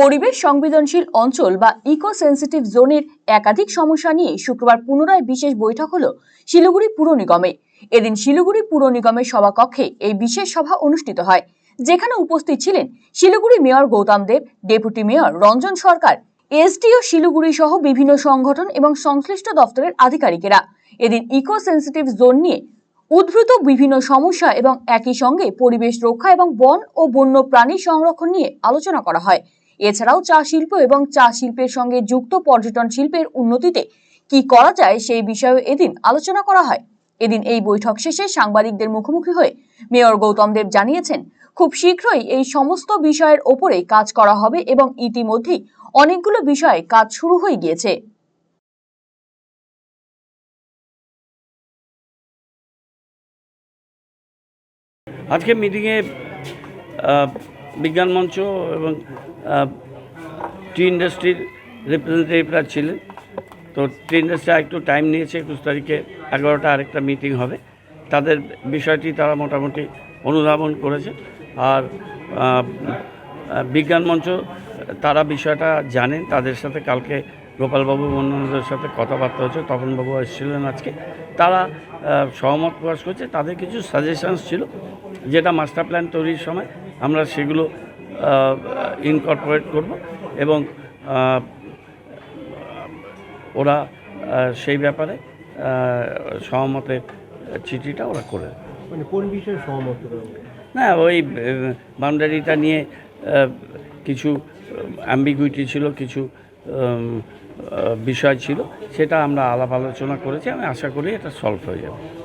পরিবেশ সংবেদনশীল অঞ্চল বা ইকো সেন্সিটিভ জোনের একাধিক সমস্যা নিয়ে শুক্রবার পুনরায় বিশেষ বৈঠক হলো শিলিগুড়ি পুর নিগমে। এদিন শিলিগুড়ি পুর নিগমের সভাকক্ষে এই বিশেষ সভা অনুষ্ঠিত হয়। যেখানে উপস্থিত ছিলেন Siliguri mayor Gautam Deb, deputy mayor Ranjan Sarkar, SDO Siliguri সহ বিভিন্ন সংগঠন এবং সংশ্লিষ্ট দপ্তরের আধিকারিকেরা। এদিন ইকো সেন্সিটিভ জোন নিয়ে উদ্ভূত বিভিন্ন সমস্যা এবং একই সঙ্গে পরিবেশ রক্ষা এবং বন ও বন্য প্রাণী সংরক্ষণ নিয়ে আলোচনা করা হয়। এছাড়াও চা শিল্প এবং চা শিল্পের সঙ্গে যুক্ত পর্যটন শিল্পের উন্নতিতে কি করা যায় সেই বিষয়ে এদিন আলোচনা করা হয়। এদিন এই বৈঠক শেষে সাংবাদিকদের মুখোমুখি হয়ে মেয়র গৌতম দেব জানিয়েছেন, খুব শীঘ্রই এই সমস্ত বিষয়ের ওপরে কাজ করা হবে এবং ইতিমধ্যেই অনেকগুলো বিষয়ে কাজ শুরু হয়ে গিয়েছে। আজকে মিটিংয়ে বিজ্ঞান মঞ্চ এবং টি ইন্ডাস্ট্রির রিপ্রেজেন্টেটিভরা ছিলেন। তো টি ইন্ডাস্ট্রি একটু টাইম নিয়েছে, একুশ তারিখে এগারোটা আরেকটা মিটিং হবে। তাদের বিষয়টি তারা মোটামুটি অনুধাবন করেছে। আর বিজ্ঞান মঞ্চ, তারা বিষয়টা জানেন। তাদের সাথে কালকে গোপালবাবু অন্যান্যদের সাথে কথাবার্তা হচ্ছে তপনবাবু এসেছিলেন আজকে। তারা সহমত প্রকাশ করছে। তাদের কিছু সাজেশনস ছিল, যেটা মাস্টার প্ল্যান তৈরির সময় আমরা সেগুলো ইনকর্পোরেট করব এবং ওরা সেই ব্যাপারে সহমতের চিঠিটা ওরা করে মানে কোন বিষয়ে সহমত না ওই বাউন্ডারিটা নিয়ে কিছু অ্যাম্বিগুইটি ছিল কিছু বিষয় ছিল সেটা আমরা আলাপ আলোচনা করেছি আমি আশা করি এটা সলভ হয়ে যাবে।